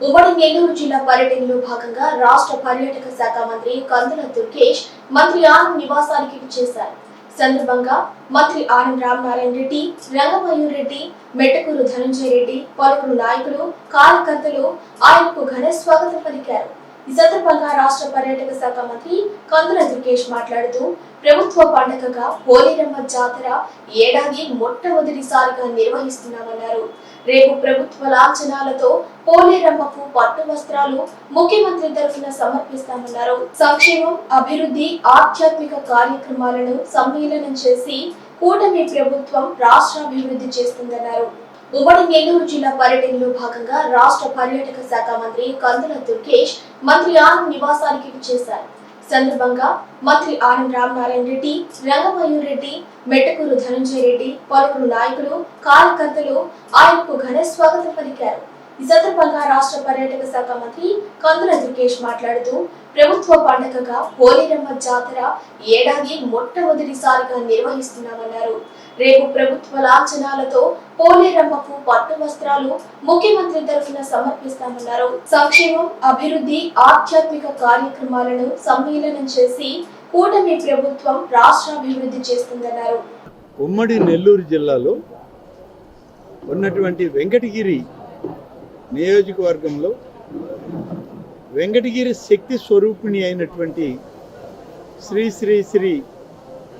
ఉమ్మడి నెల్లూరు జిల్లా పర్యటనలో భాగంగా రాష్ట్ర పర్యాటక శాఖ మంత్రి కందుల దుర్గేష్ మంత్రి ఆనంద్ నివాసానికి విచ్చేశారు. సందర్భంగా మంత్రి ఆనంద్ రామనారాయణ రెడ్డి రంగమయూర్ రెడ్డి మెట్టకూరు ధనంజయ రెడ్డి పలువురు నాయకులు కార్యకర్తలు ఆయనకు ఘన స్వాగతం పలికారు. ఈ సందర్భంగా రాష్ట్ర పర్యాటక శాఖ మంత్రి కందుల దుర్గేష్ మాట్లాడుతూ ప్రభుత్వ పండుగగా పోలేరమ్మ జాతర ఏడాది మొట్టమొదటిసారిగా నిర్వహిస్తున్నామన్నారు. రేపు ప్రభుత్వ లాంఛనాలతో పోలేరమ్మకు పట్టు వస్త్రాలు ముఖ్యమంత్రి తరఫున సమర్పిస్తామన్నారు. సంక్షేమం అభివృద్ధి ఆధ్యాత్మిక కార్యక్రమాలను సమ్మేళనం చేసి కూటమి ప్రభుత్వం రాష్ట్రాభివృద్ధి చేస్తుందన్నారు. ఉమ్మడి నెల్లూరు జిల్లా పర్యటనలో భాగంగా రాష్ట్ర పర్యాటక శాఖ మంత్రి కందుల దుర్గేష్ మంత్రి ఆనంద్ నివాసానికి విచ్చేశారు. సందర్భంగా మంత్రి ఆనంద్ రామనారాయణ రెడ్డి రంగమయూర్ రెడ్డి మెట్టకూరు ధనంజయ రెడ్డి పలువురు నాయకులు కార్యకర్తలు ఆయనకు ఘన స్వాగతం పలికారు. ఈ సందర్భంగా రాష్ట్ర పర్యాటక శాఖ మంత్రి కందుల దుర్గేష్ మాట్లాడుతూ ప్రభుత్వ పండుగగా పోలేరమ్మ జాతర ఏడాది మొట్టమొదటిసారిగా నిర్వహిస్తున్నామన్నారు. రేపు ప్రభుత్వ లాంఛనాలతో పోలేరమ్మకు పట్టు వస్త్రాలు ముఖ్యమంత్రి తరఫున సమర్పిస్తామన్నారు. సంక్షేమం అభివృద్ధి ఆధ్యాత్మిక కార్యక్రమాలను సమ్మేళనం చేసి కూటమి ప్రభుత్వం రాష్ట్రాభివృద్ధి చేస్తుందన్నారు. ఉమ్మడి నెల్లూరు జిల్లాలో ఉన్నటువంటి వెంకటగిరి నియోజకవర్గంలో వెంకటగిరి శక్తి స్వరూపిణి అయినటువంటి శ్రీ శ్రీ శ్రీ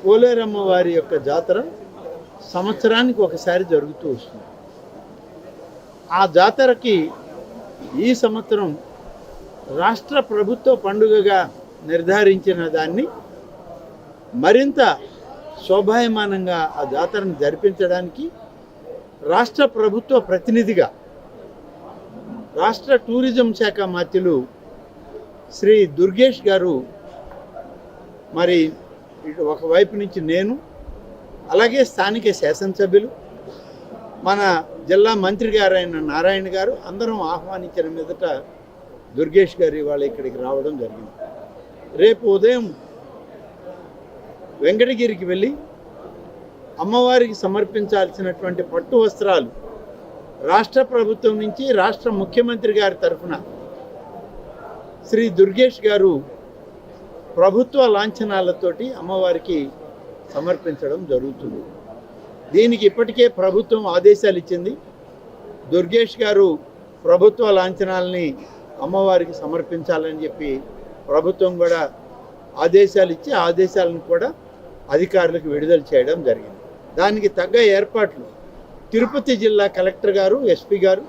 పోలేరమ్మ వారి యొక్క జాతర సంవత్సరానికి ఒకసారి జరుగుతూ వస్తుంది. ఆ జాతరకి ఈ సంవత్సరం రాష్ట్ర ప్రభుత్వ పండుగగా నిర్ధారించిన దాన్ని మరింత శోభాయమానంగా ఆ జాతరను జరిపించడానికి రాష్ట్ర ప్రభుత్వ ప్రతినిధిగా రాష్ట్ర టూరిజం శాఖ మాత్యులు శ్రీ దుర్గేష్ గారు మరి ఇటు ఒకవైపు నుంచి నేను అలాగే స్థానిక శాసనసభ్యులు మన జిల్లా మంత్రి గారైన నారాయణ గారు అందరం ఆహ్వానించిన మీదట దుర్గేష్ గారు ఇవాళ ఇక్కడికి రావడం జరిగింది. రేపు ఉదయం వెంకటగిరికి వెళ్ళి అమ్మవారికి సమర్పించాల్సినటువంటి పట్టు వస్త్రాలు రాష్ట్ర ప్రభుత్వం నుంచి రాష్ట్ర ముఖ్యమంత్రి గారి తరఫున శ్రీ దుర్గేష్ గారు ప్రభుత్వ లాంఛనాలతోటి అమ్మవారికి సమర్పించడం జరుగుతుంది. దీనికి ఇప్పటికే ప్రభుత్వం ఆదేశాలు ఇచ్చింది. దుర్గేష్ గారు ప్రభుత్వ లాంఛనాలని అమ్మవారికి సమర్పించాలని చెప్పి ప్రభుత్వం కూడా ఆదేశాలు ఇచ్చి ఆదేశాలను కూడా అధికారులకు విడుదల చేయడం జరిగింది. దానికి తగ్గ ఏర్పాట్లు తిరుపతి జిల్లా కలెక్టర్ గారు ఎస్పీ గారు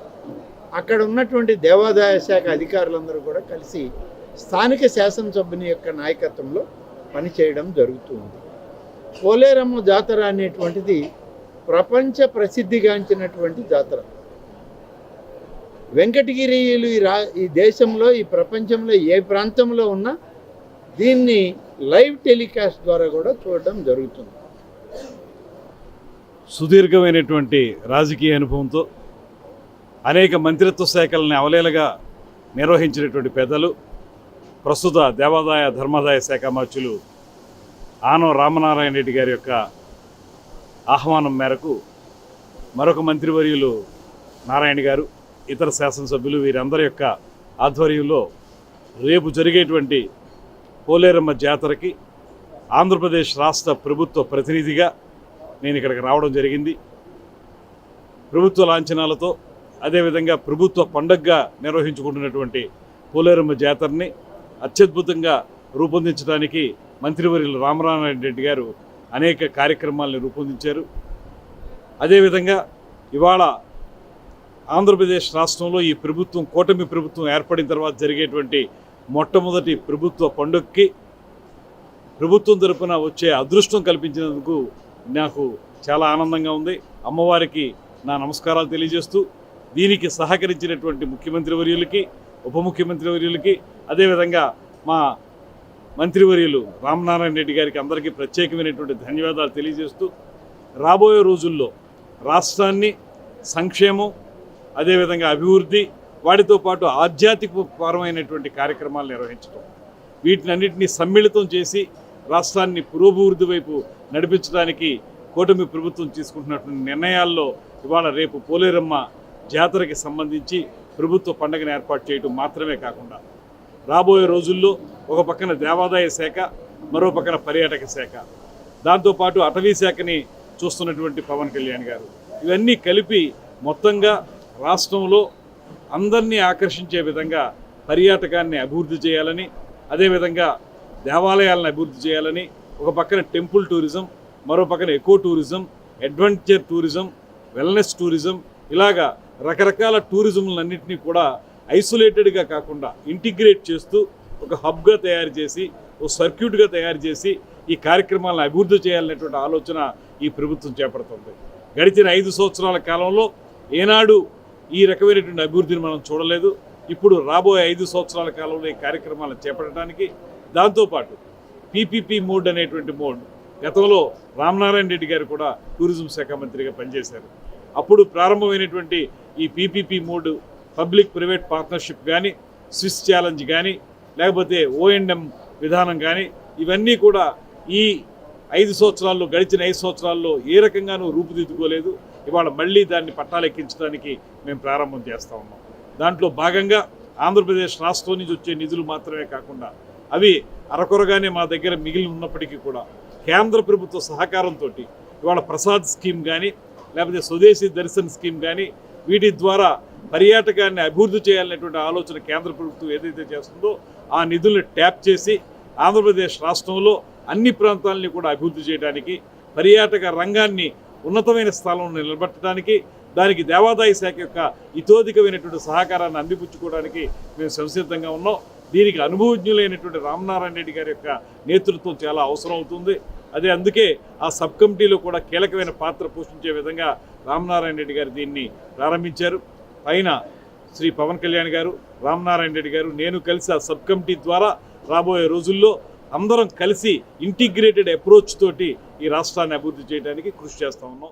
అక్కడ ఉన్నటువంటి దేవాదాయ శాఖ అధికారులందరూ కూడా కలిసి స్థానిక శాసనసభ్యుని యొక్క నాయకత్వంలో పనిచేయడం జరుగుతుంది. పోలేరమ్మ జాతర అనేటువంటిది ప్రపంచ ప్రసిద్ధిగాంచినటువంటి జాతర. వెంకటగిరిలు ఈ రా ఈ దేశంలో ఈ ప్రపంచంలో ఏ ప్రాంతంలో ఉన్నా దీన్ని లైవ్ టెలికాస్ట్ ద్వారా కూడా చూడడం జరుగుతుంది. సుదీర్ఘమైనటువంటి రాజకీయ అనుభవంతో అనేక మంత్రిత్వ శాఖలను అవలేలగా నిర్వహించినటువంటి పెద్దలు ప్రస్తుత దేవాదాయ ధర్మాదాయ శాఖ మార్చులు ఆనం రామనారాయణ రెడ్డి గారి యొక్క ఆహ్వానం మేరకు మరొక మంత్రివర్యులు నారాయణ గారు ఇతర శాసనసభ్యులు వీరందరి యొక్క ఆధ్వర్యంలో రేపు జరిగేటువంటి పోలేరమ్మ జాతరకి ఆంధ్రప్రదేశ్ రాష్ట్ర ప్రభుత్వ ప్రతినిధిగా నేను ఇక్కడికి రావడం జరిగింది. ప్రభుత్వ లాంఛనాలతో అదేవిధంగా ప్రభుత్వ పండగగా నిర్వహించుకుంటున్నటువంటి పోలేరమ్మ జాతరని అత్యద్భుతంగా రూపొందించడానికి మంత్రివర్యులు రామనారాయణ రెడ్డి గారు అనేక కార్యక్రమాలను రూపొందించారు. అదేవిధంగా ఇవాళ ఆంధ్రప్రదేశ్ రాష్ట్రంలో ఈ ప్రభుత్వం కూటమి ప్రభుత్వం ఏర్పడిన తర్వాత జరిగేటువంటి మొట్టమొదటి ప్రభుత్వ పండుగకి ప్రభుత్వం తరపున వచ్చే అదృష్టం కల్పించినందుకు నాకు చాలా ఆనందంగా ఉంది. అమ్మవారికి నా నమస్కారాలు తెలియజేస్తూ దీనికి సహకరించినటువంటి ముఖ్యమంత్రి వర్యులకి ఉప ముఖ్యమంత్రి వర్యులకి అదేవిధంగా మా మంత్రివర్యులు రామనారాయణ రెడ్డి గారికి అందరికీ ప్రత్యేకమైనటువంటి ధన్యవాదాలు తెలియజేస్తూ రాబోయే రోజుల్లో రాష్ట్రాన్ని సంక్షేమం అదేవిధంగా అభివృద్ధి వాటితో పాటు ఆధ్యాత్మిక పరమైనటువంటి కార్యక్రమాలు నిర్వహించడం వీటినన్నింటినీ సమ్మిళితం చేసి రాష్ట్రాన్ని పురోభివృద్ధి వైపు నడిపించడానికి కూటమి ప్రభుత్వం తీసుకుంటున్నటువంటి నిర్ణయాల్లో ఇవాళ రేపు పోలేరమ్మ జాతరకి సంబంధించి ప్రభుత్వ పండుగను ఏర్పాటు చేయడం మాత్రమే కాకుండా రాబోయే రోజుల్లో ఒక పక్కన దేవాదాయ శాఖ మరో పక్కన పర్యాటక శాఖ. దాంతోపాటు అటవీ శాఖని చూస్తున్నటువంటి పవన్ కళ్యాణ్ గారు. ఇవన్నీ కలిపి మొత్తంగా రాష్ట్రంలో అందరినీ ఆకర్షించే విధంగా పర్యాటకాన్ని అభివృద్ధి చేయాలని అదేవిధంగా దేవాలయాలను అభివృద్ధి చేయాలని ఒక పక్కన టెంపుల్ టూరిజం మరో పక్కన eco tourism adventure tourism wellness tourism ఇలాగా రకరకాల టూరిజంలన్నింటినీ కూడా ఐసోలేటెడ్గా కాకుండా ఇంటిగ్రేట్ చేస్తూ ఒక హబ్గా తయారు చేసి ఓ సర్క్యూట్గా తయారు చేసి ఈ కార్యక్రమాలను అభివృద్ధి చేయాలనేటువంటి ఆలోచన ఈ ప్రభుత్వం చేపడుతుంది. గడిచిన ఐదు సంవత్సరాల కాలంలో ఏనాడు ఈ రకమైనటువంటి అభివృద్ధిని మనం చూడలేదు. ఇప్పుడు రాబోయే ఐదు సంవత్సరాల కాలంలో ఈ కార్యక్రమాలను చేపట్టడానికి దాంతోపాటు పీపీపీ మోడ్ అనేటువంటి మోడ్ గతంలో రామనారాయణ రెడ్డి గారు కూడా టూరిజం శాఖ మంత్రిగా పనిచేశారు. అప్పుడు ప్రారంభమైనటువంటి ఈ PPP mode public private partnership కానీ స్విస్ ఛాలెంజ్ కానీ లేకపోతే ఓఎండ్ఎం విధానం కానీ ఇవన్నీ కూడా ఈ ఐదు సంవత్సరాల్లో గడిచిన ఐదు సంవత్సరాల్లో ఏ రకంగానూ రూపుదిద్దుకోలేదు. ఇవాళ మళ్ళీ దాన్ని పట్టాలెక్కించడానికి మేము ప్రారంభం చేస్తా ఉన్నాం. దాంట్లో భాగంగా ఆంధ్రప్రదేశ్ రాష్ట్రం నుంచి వచ్చే నిధులు మాత్రమే కాకుండా అవి అరకొరగానే మా దగ్గర మిగిలి ఉన్నప్పటికీ కూడా కేంద్ర ప్రభుత్వ సహకారంతో ఇవాళ ప్రసాద్ స్కీమ్ కానీ లేకపోతే స్వదేశీ దర్శన్ స్కీమ్ కానీ వీటి ద్వారా పర్యాటకాన్ని అభివృద్ధి చేయాలనేటువంటి ఆలోచన కేంద్ర ప్రభుత్వం ఏదైతే చేస్తుందో ఆ నిధులను ట్యాప్ చేసి ఆంధ్రప్రదేశ్ రాష్ట్రంలో అన్ని ప్రాంతాలని కూడా అభివృద్ధి చేయడానికి పర్యాటక రంగాన్ని ఉన్నతమైన స్థానంలో నిలబెట్టడానికి దానికి దేవాదాయ శాఖ యొక్క ఇతోధికమైనటువంటి సహకారాన్ని అందిపుచ్చుకోవడానికి మేము సంసిద్ధంగా ఉన్నాం. దీనికి అనుభవజ్ఞులైనటువంటి రామనారాయణ రెడ్డి గారి యొక్క నేతృత్వం చాలా అవసరం అవుతుంది అదే అందుకే ఆ సబ్ కమిటీలో కూడా కీలకమైన పాత్ర పోషించే విధంగా రామనారాయణ రెడ్డి గారు దీన్ని ప్రారంభించారు. పైన శ్రీ పవన్ కళ్యాణ్ గారు రామనారాయణ రెడ్డి గారు నేను కలిసి ఆ సబ్ కమిటీ ద్వారా రాబోయే రోజుల్లో అందరం కలిసి ఇంటిగ్రేటెడ్ అప్రోచ్ తోటి ఈ రాష్ట్రాన్ని అభివృద్ధి చేయడానికి కృషి చేస్తా ఉన్నాం.